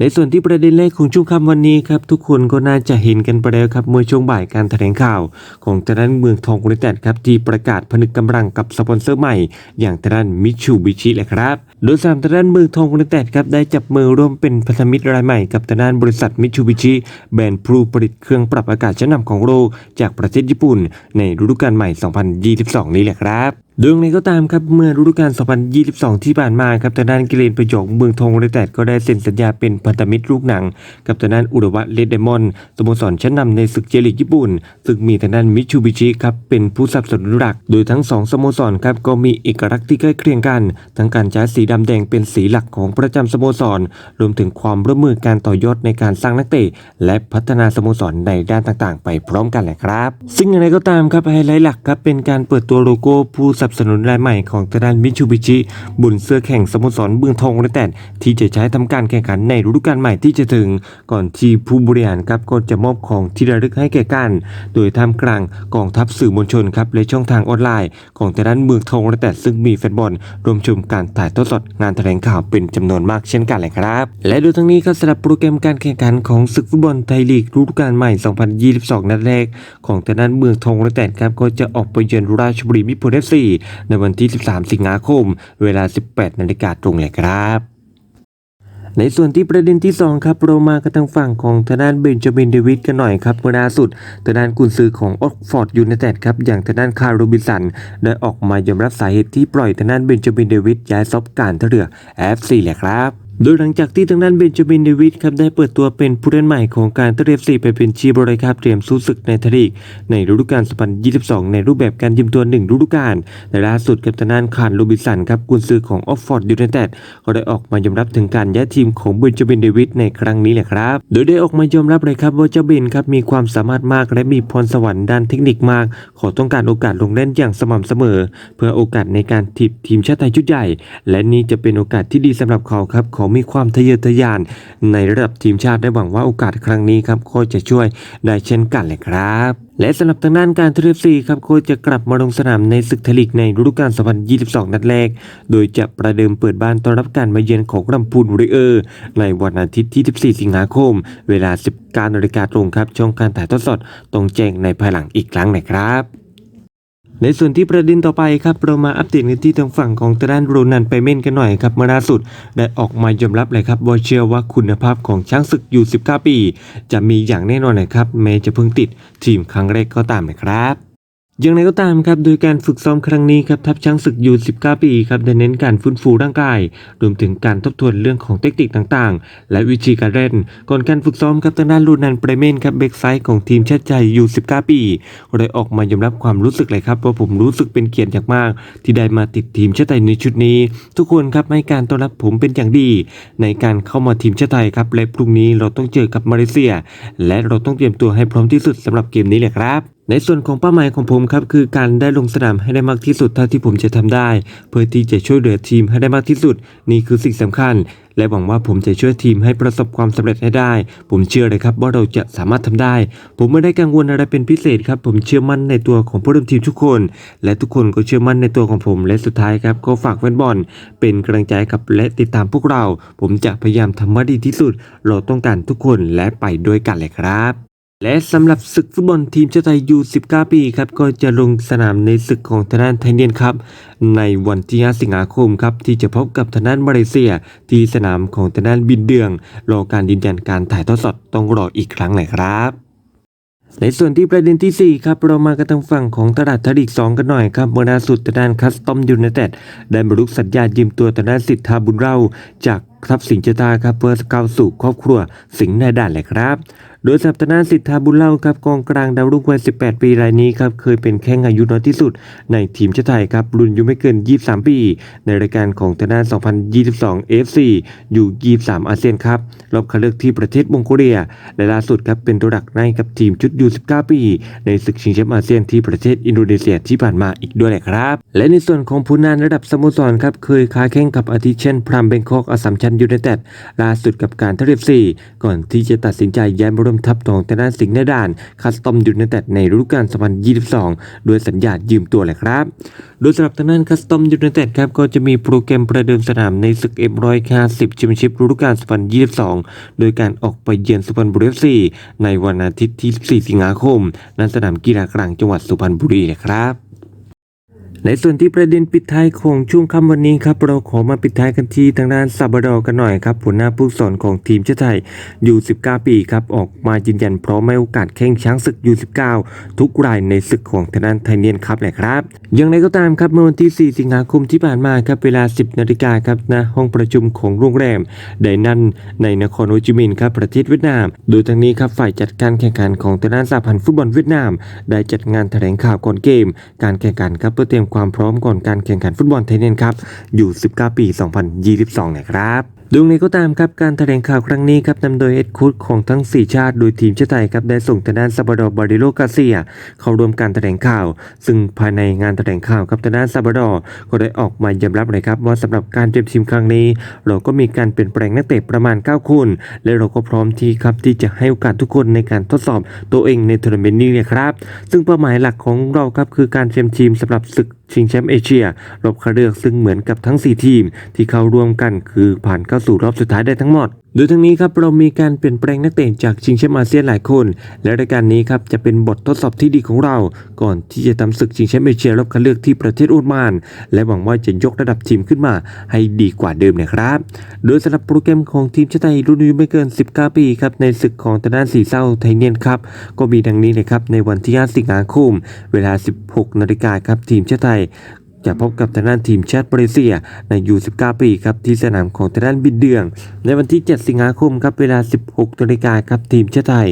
ในส่วนที่ประเด็นแรกของช่วงค่ำวันนี้ครับทุกคนก็น่าจะเห็นกันไปแล้วครับเมื่อช่วงบ่ายการแถลงข่าว ของทางด้านเมืองทองยูไนเต็ดครับที่ประกาศผนึกกำลังกับสปอนเซอร์ใหม่ อย่างทางด้านมิชูบิชิแหละครับ โดยสามทางด้านเมืองทองยูไนเต็ดครับได้จับมือร่วมเป็นพันธมิตรรายใหม่กับทางด้านบริษัทมิชูบิชิแบรนด์ผู้ผลิตเครื่องปรับอากาศชั้นนำของโลกจากประเทศญี่ปุ่น ในฤดูกาลใหม่ 2022 นี้แหละครับโดยอย่างไรก็ตามครับเมื่อฤดูกาล 2022 ที่ผ่านมาครับทางด้านกิเลนประโยคเมืองทองยูไนเต็ดก็ได้เซ็นสัญญาเป็นพันธมิตรลูกหนัง กับทางด้านอุรวะเลดเดมอนสโมสรชั้นนำในศึกเจลีกญี่ปุ่น ซึ่งมีทางด้านมิชูบิชิครับเป็นผู้สนับสนุนหลัก โดยทั้งสองสโมสรครับก็มีเอกลักษณ์ที่ใกล้เคียงกัน ทั้งการใช้สีดำแดงเป็นสีหลักของประจำสโมสร รวมถึงความร่วมมือการต่อยอดในการสร้างนักเตะ และพัฒนาสโมสรในด้านต่างๆ ไปพร้อมกันแหละครับ ซึ่งอย่างไรก็ตามครับไฮไลท์หลักครับเป็นการเปิดตัวโลโก้ผู้สนับสนุนรายใหม่ของทางด้านมิชูบิชิบนเสื้อแข่งสโมสรเมืองทองยูไนเต็ดที่จะใช้ทำการแข่งขันในฤดูกาลใหม่ที่จะถึง ก่อนที่ผู้บริหารครับก็จะมอบของที่ระลึกให้แก่กัน โดยท่ามกลางกองทัพสื่อมวลชนครับและช่องทางออนไลน์ ของทางด้านเมืองทองยูไนเต็ดซึ่งมีแฟนบอลรวมชมการถ่ายทอดสดงานแถลงข่าวเป็นจำนวนมากเช่นกันเลยครับ และโดยทั้งนี้ก็สำหรับโปรแกรมการแข่งขันของศึกฟุตบอลไทยลีกฤดูกาลใหม่ 2022 นัดแรก ของทางด้านเมืองทองยูไนเต็ดครับก็จะออกไปเยือนราชบุรีมิตรผลเอฟซีในวันที่ 13 สิงหาคม เวลา 18 นาฬิกาตรงเลยครับ ในส่วนที่ประเด็นที่ 2 ครับเรามากันทางฝั่งของทางด้านเบนจามินเดวิดกันหน่อยครับเมื่อล่าสุดทางด้านกุนซือของออกฟอร์ดยูไนเต็ดครับอย่างทางด้านคาร์โรบินสันได้ออกมายอมรับสาเหตุที่ปล่อยทางด้านเบนจามินเดวิดย้ายซอบการท่อเรือ FC แหละครับ โดยหลังจากที่ทางด้านเบนจามินเดวิดครับได้เปิดตัวเป็นผู้เล่นใหม่ของการท่าเรือ FC ไปเป็นชีบริครับเตรียมสู้ศึกในทลีกในฤดูกาล 2022 ในรูปแบบการยืมตัว 1 ฤดูกาลแต่ล่าสุดกับทางด้านคาร์โรบิสันครับกุนซือของออกฟอร์ดยูไนเต็ดก็ได้ออกมายอมรับถึงการย้ายทีมของเบนจามินเดวิดในครั้งนี้แหละครับ โดยได้ออกมายอมรับเลยครับว่าเจ้าเบนครับมีความสามารถมากและมีพรสวรรค์ด้านเทคนิคมาก ขอต้องการโอกาสลงเล่นอย่างสม่ำเสมอ เพื่อโอกาสในการทีมทีมชาติไทยชุดใหญ่ และนี่จะเป็นโอกาสที่ดีสำหรับเขาครับเขามีความทะเยอทะยาน ในระดับทีมชาติได้หวังว่าโอกาสครั้งนี้ครับก็จะช่วยได้เช่นกันเลยครับและสำหรับทางด้านการทเรฟซีครับก็จะกลับมาลงสนามในศึกทลีกในฤดูกาล 2022 นัดแรก โดยจะประเดิมเปิดบ้านต้อนรับการมาเยือนของลำพูนริเออร์ในวันอาทิตย์ที่ 14 สิงหาคม เวลา 19นาฬิกาตรงครับช่องการถ่ายทอดสดตรงแจ้งในภายหลังอีกครั้งนะครับ ในส่วนที่ประเด็นต่อไปครับเรามาอัปเดตกันที่ทางฝั่งของทางด้านโรนันไปเม่นกันหน่อยครับเมื่อล่าสุดได้ออกมายอมรับเลยครับว่าเชื่อว่าคุณภาพของช้างศึกอยู่ 19 ปี จะมีอย่างแน่นอนนะครับแม้จะเพิ่งติดทีมครั้งแรกก็ตามนะครับ อย่างไรก็ตามครับโดยการฝึกซ้อมครั้งนี้ครับทัพช้างศึกยู19 ปีครับได้เน้นการฟื้นฟูร่างกาย รวมถึงการทบทวนเรื่องของเทคนิคต่างๆ และวิธีการเล่น ก่อนการฝึกซ้อมครับทางด้านลูนันเปรเมนครับเบกไซด์ของทีมชาติไทยยู19 ปีก็ได้ออกมายอมรับความรู้สึกเลยครับว่าผมรู้สึกเป็นเกียรติอย่างมาก ที่ได้มาติดทีมชาติไทยในชุดนี้ ทุกคนครับให้การต้อนรับผมเป็นอย่างดี ในการเข้ามาทีมชาติไทยครับและพรุ่งนี้เราต้องเจอกับมาเลเซีย และเราต้องเตรียมตัวให้พร้อมที่สุดสำหรับเกมนี้แหละครับ ในส่วนของเป้าหมายของผมครับคือการได้ลงสนามให้ได้มากที่สุดเท่าที่ผมจะทำได้ เพื่อที่จะช่วยเหลือทีมให้ได้มากที่สุด นี่คือสิ่งสำคัญ และหวังว่าผมจะช่วยทีมให้ประสบความสำเร็จให้ได้ ผมเชื่อเลยครับว่าเราจะสามารถทำได้ ผมไม่ได้กังวลอะไรเป็นพิเศษครับผมเชื่อมั่นในตัวของผู้ร่วมทีมทุกคน และทุกคนก็เชื่อมั่นในตัวของผม และสุดท้ายครับก็ฝากแฟนบอล เป็นกำลังใจครับและติดตามพวกเรา ผมจะพยายามทำให้ดีที่สุด เราต้องการทุกคนและไปด้วยกันเลยครับ และสำหรับศึกฟุตบอลทีมชาติไทยยู19 ปีครับก็จะลงสนามในศึกของทางด้านไทยเนียนครับ ในวันที่ 5 สิงหาคมครับที่จะพบกับทางด้านมาเลเซีย ที่สนามของทางด้านบินเดือง รอการยืนยันการถ่ายทอดสดต้องรออีกครั้งหน่อยครับในส่วนที่ประเด็นที่ 4 ครับ เรามากันทางฝั่งของตลาดทลีก2 กันหน่อยครับเมื่อล่าสุดทางด้านคัสตอมยูไนเต็ดได้บรรลุสัญญายืมตัวทางด้านสิทธาบุญเล่าจากทัพสิงห์เจตาครับเพื่อก้าวสู่ครอบครัวสิงห์ในด่านเลยครับโดยสัปดาห์หน้าสิทธาบุญเล่าครับกองกลางดาวรุ่งวัย 18 ปีรายนี้ครับเคยเป็นแข้งอายุน้อยที่สุด ในทีมชาติไทยครับรุ่นอายุไม่เกิน 23 ปี ในรายการของทางด้า2022 FC อยู่ 23 อาเซียนครับรอบคัดเลือกที่ประเทศมองโกเลียและล่าสุดครับเป็นตัวหลักในกับทีมชุดยู19 ปี ในศึกชิงแชมป์อาเซียนที่ประเทศอินโดนีเซียที่ผ่านมาอีกด้วยแหละครับ และในส่วนของผู้นานระดับสโมสรครับเคยค้าแข่งกับอาทิเช่นพรามเบงคอกอสัมชัญยูไนเต็ดล่าสุดกับการทเรฟซีก่อนที่จะตัดสินใจย้ายมาร่วมทัพทองทนานสิงห์นดานคัสตอมยูไนเต็ดในฤดูกาล 2022 โดยสัญญายืมตัวแหละครับ โดยสำหรับทนานคัสตอมยูไนเต็ดครับก็จะมีโปรแกรมประเดิมสนามในศึกเอ็มร้อยคาสิบชิพฤดูกาล 2022 โดยการออกไปเยือนสุพรรณบุรีเอฟซีในวันอาทิตย์ที่14สิงหาคมณสนามกีฬากลางจังหวัดสุพรรณบุรีนะครับ ในส่วนที่ประเด็นปิดท้ายของช่วงค่ำวันนี้ครับเราขอมาปิดท้ายกันที่ทางด้านซาบาดอร์กันหน่อยครับหัวหน้าผู้สอนของทีมชาติไทยยู19 ปีครับออกมายืนยันพร้อมให้โอกาสแข่งช้างศึกยู19ทุกรายในศึกของทางด้านไทยเนียนครับแหละครับอย่างไรก็ตามครับเมื่อวันที่ 4 สิงหาคมที่ผ่านมาครับเวลา 10 นาฬิกาครับณห้องประชุมของโรงแรมไดนันในนครโฮจิมินห์ครับประเทศเวียดนาม โดยทางนี้ครับฝ่ายจัดการแข่งขันของทางด้านสหพันธ์ฟุตบอลเวียดนาม ได้จัดงานแถลงข่าวก่อนเกม การแข่งขันครับเพื่อเตรียมความพร้อมก่อนการแข่งขันฟุตบอลไทยเนียนครับอยู่ 19 ปี 2022นะครับดูอย่างไรก็ตามครับการแถลงข่าวครั้งนี้ครับนำโดยเอ็ดคูดของทั้ง 4 ชาติ โดยทีมชาติไทยครับได้ส่งทางด้านซาบาดอร์บาริโลกาเซีย เข้าร่วมการแถลงข่าว ซึ่งภายในงานแถลงข่าวครับทางด้านซาบาดอร์ก็ได้ออกมายอมรับเลยครับว่าสำหรับการเตรียมทีมครั้งนี้ เราก็มีการเปลี่ยนแปลงนักเตะประมาณ 9 คน และเราก็พร้อมที่ครับที่จะให้โอกาสทุกคนในการทดสอบตัวเองในทัวร์นาเมนต์นี้เลยครับ ซึ่งเป้าหมายหลักของเราครับคือการเตรียมทีมสำหรับศึก ชิงแชมป์เอเชีย รอบคัดเลือกซึ่งเหมือนกับทั้ง 4 ทีม ที่เข้าร่วมกันคือผ่านเข้าสู่รอบสุดท้ายได้ทั้งหมดโดยทั้งนี้ครับเรามีการเปลี่ยนแปลงนักเตะจากชิงแชมป์อาเซียนหลายคน และรายการนี้ครับจะเป็นบททดสอบที่ดีของเรา ก่อนที่จะทำศึกชิงแชมป์เอเชียรอบคัดเลือกที่ประเทศอุซมาน และหวังว่าจะยกระดับทีมขึ้นมาให้ดีกว่าเดิมนะครับ โดยสำหรับโปรแกรมของทีมชาติไทยรุ่นอายุไม่เกิน 19 ปีครับในศึกของทางด้านสีเศร้าไทเนียนครับก็มีดังนี้เลยครับในวันที่ 5 สิงหาคม เวลา 16 นาฬิกาครับทีมชาติไทย จะพบกับทางด้านทีมชาติมาเลเซียในยู19ปีครับที่สนามของทางด้านบินเดือง ในวันที่ 7 สิงหาคมครับเวลา 16นาฬิกาครับทีมชาติไทย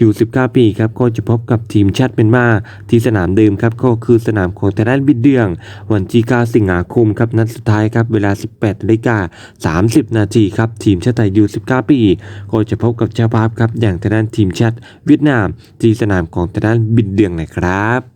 ยู19ปีครับก็จะพบกับทีมชาติเมียนมาที่สนามเดิมครับก็คือสนามของทางด้านบินเดือง วันที่ 9 สิงหาคมครับนัดสุดท้ายครับเวลา 18นาฬิกา30 นาทีครับทีมชาติไทยยู19ปี ก็จะพบกับเจ้าภาพครับอย่างทางด้านทีมชาติเวียดนาม ที่สนามของทางด้านบินเดืองนะครับ